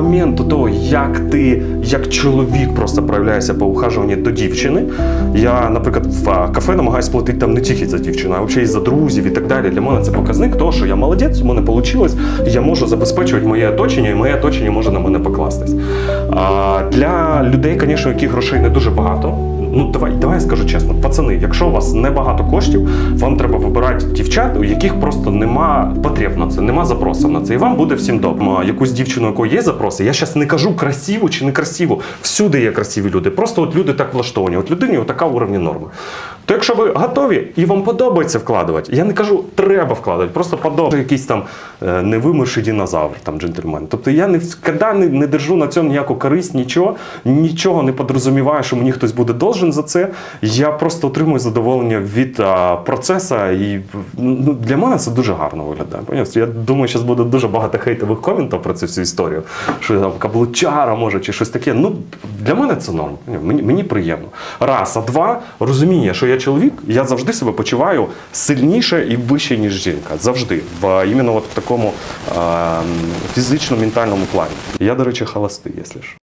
момент того, як ти як чоловік просто проявляєшся по ухажуванні до дівчини. Я, наприклад, в кафе намагаюся платити там не тільки за дівчину, а взагалі за друзів і так далі. Для мене це показник того, що я молодець, у мене вийшло, я можу забезпечувати моє оточення, і моє оточення може на мене покластись. А, для людей, звісно, яких грошей не дуже багато. Ну, давай, давай я скажу чесно, пацани, якщо у вас небагато коштів, вам треба вибирати дівчат, у яких просто нема потреб на це, нема запросу на це. І вам буде всім добре. Якусь дівчину, у якої є запроси, я зараз не кажу красиву чи не красиву. Всюди є красиві люди. Просто от люди так влаштовані. От людині така уровні норми. То якщо ви готові і вам подобається вкладувати, я не кажу, треба вкладати, просто подобається якийсь там е, динозавр, там джентльмен. Тобто я не не, не держу на цьому ніяку користь, нічого, нічого не подрозуміваю, що мені хтось буде должен за це. Я просто отримую задоволення від а, процесу, і ну, для мене це дуже гарно виглядає. Поняв? Я думаю, зараз буде дуже багато хейтових коментів про цю всю історію, що там каблучара може чи щось таке. Ну для мене це норм. Мені, мені приємно. Раз, а два розуміння, що я чоловік, я завжди себе почуваю сильніше і вище, ніж жінка. Завжди. В іменно в такому е, фізично-ментальному плані. Я, до речі, холостий, якщо ж.